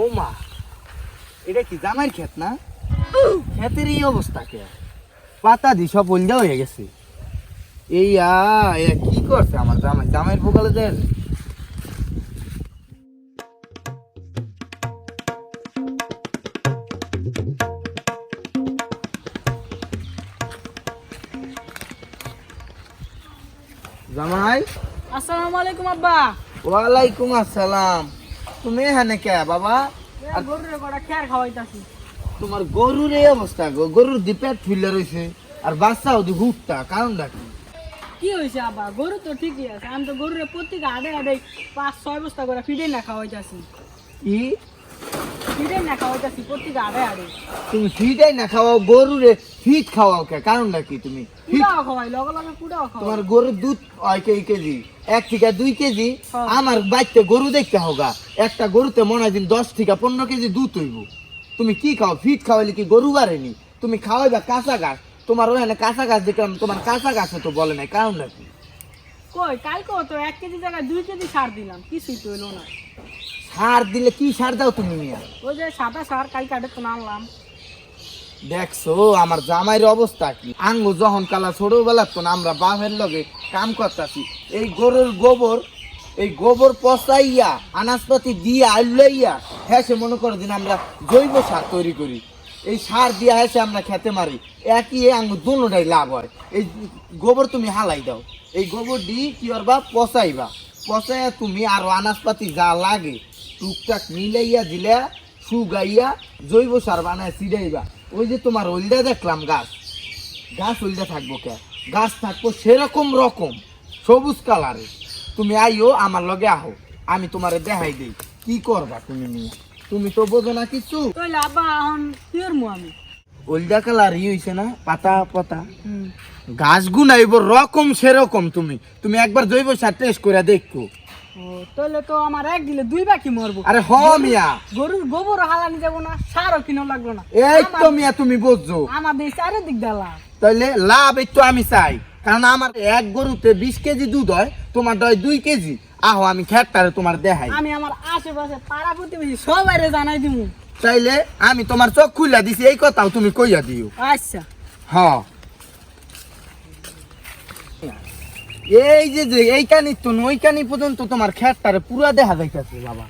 ও মা এটা কি জামাইর ক্ষেত না? ক্ষেতের এই অবস্থা কে? পাতা দি সব উল্জা হয়ে গেছে। এই আ কি করছে আমার জামাই? জামাইয়ের বোকালে দেন জামাই? আসসালামু আলাইকুম আব্বা। ওয়ালাইকুম আসসালাম। তুমি এখানে কে বাবা? গরুরে কটা খেয়ার খাওয়াইতাছি। তোমার গরুর এই অবস্থা গো গরুর দিপেট ফুলে রয়েছে আর বাচ্চা ওদি হুটটা কারণটা কি? কি হয়েছে আবা গরু তো ঠিকই আছে আমি তো গরুরে প্রত্যেক আড়ে আড়ে পাঁচ ছয় বস্তা করে ফিডে না খাওয়াইতাছি। কি? তুমি ফিটাই না খাওয়াও গরুরে ফিট খাওয়াও কে? কারণটা কি তুমি? তোমার গরুর দুধ হয় কেজি? এক থেকে দুই কেজি? হ্যাঁ। আমার বাড়িতে গরু দেখতে হোগা একটা গরুতে মনে হয় দশ থেকে পনেরো কেজি দুধ হইব। তুমি কি খাও? ফিট খাওয়াইলে কি গরু বাড়েনি তুমি খাওয়াইবা কাঁচা গাছ তোমার ওখানে কাঁচা গাছ দেখলাম তোমার কাঁচা গাছে তো বলে নাই কারণ কি? কই কালকেও তো এক কেজি জায়গায় দুই কেজি সার দিলাম কিছুই তো এলো না। সার দিলে কি সার দাও তুমি মিয়া? ওই যে সাদা সার কালকে আড়ে তো আনলাম। দেখছ আমার জামাইয়ের অবস্থা কি? আঙ্গু যখন কালা ছোটবেলা তো আমরা বাপের লগে কাম করতাছি। এই গরুর গোবর এই গোবর পচাইয়া আনাজপাতি দিয়ে আইলাইয়া হ্যাঁ সে মনে করে দিন আমরা জৈব সার তৈরি করি। এই সার দিয়া হ্যাঁ আমরা খেতে মারি। একই এ আঙ্গু দুটাই লাভ হয়। এই গোবর তুমি হালাই দাও। এই গোবর দিয়ে কি করবা? পচাইবা। পচাইয়া তুমি আর আনাজপাতি যা লাগে টুকটাক মিলাইয়া দিলে সুগাইয়া জৈব সার বানায় ছিড়াইবা। ওই যে তোমার ওইলটা দেখলাম গাছ। গাছ ওইলটা থাকব কে? গাছ থাকব সেরকম রকম, সবুজ কালারে তুমি আইও, আমার লগে আহো। আমি তোমারে দেখাই দিই। কি করবা তুমি নিয়ে? তুমি তো বোঝো না কিছু। তাহলে আব্বা এখন পিওর মু আমি? ওইলটা কালার ই হইছে না পাতা পাতা। হুম। গাছ গুনাইব রকম সেরকম তুমি। তুমি একবার জৈব সার টেস্ট করে দেখো। তাহলে তো আমার এক দিলে দুই বাকি মরবো। আরে হ মিয়া। গরুর গোবর হালানি যাব না সারও কিনো লাগল না। এই তো মিয়া তুমি বুঝছ আমাদের চারিদিক দেলা তাহলে লাভ একটু আমি চাই। কারণ আমার এক গরুতে বিশ কেজি দুধ হয় তোমার হয় দুই কেজি। আহো আমি খেটটারে তোমার দেখাই। আমি আমার আশেপাশে পাড়া প্রতিবেশী সবাইরে জানাই দিমু। তাইলে আমি তোমার চোখ খুলে দিছি এই কথাও তুমি কইয়া দিও। আচ্ছা। হ্যাঁ এই যে যে এই কানি তো ওই কানি পর্যন্ত তোমার খেটটারে পুরা দেখা যাইতেছে বাবা।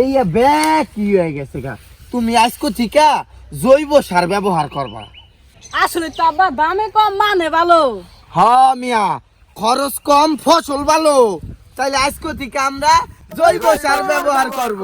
এই ব্যাগ কি হয়ে গেছে গা। তুমি আজকে ঠিকা জৈব সার ব্যবহার করবা। আসলে তো আব্বা দামে কম মানে ভালো। হ মিয়া। খরচ কম ফসল ভালো। তাইলে আজকে থেকে আমরা জৈব সার ব্যবহার করব।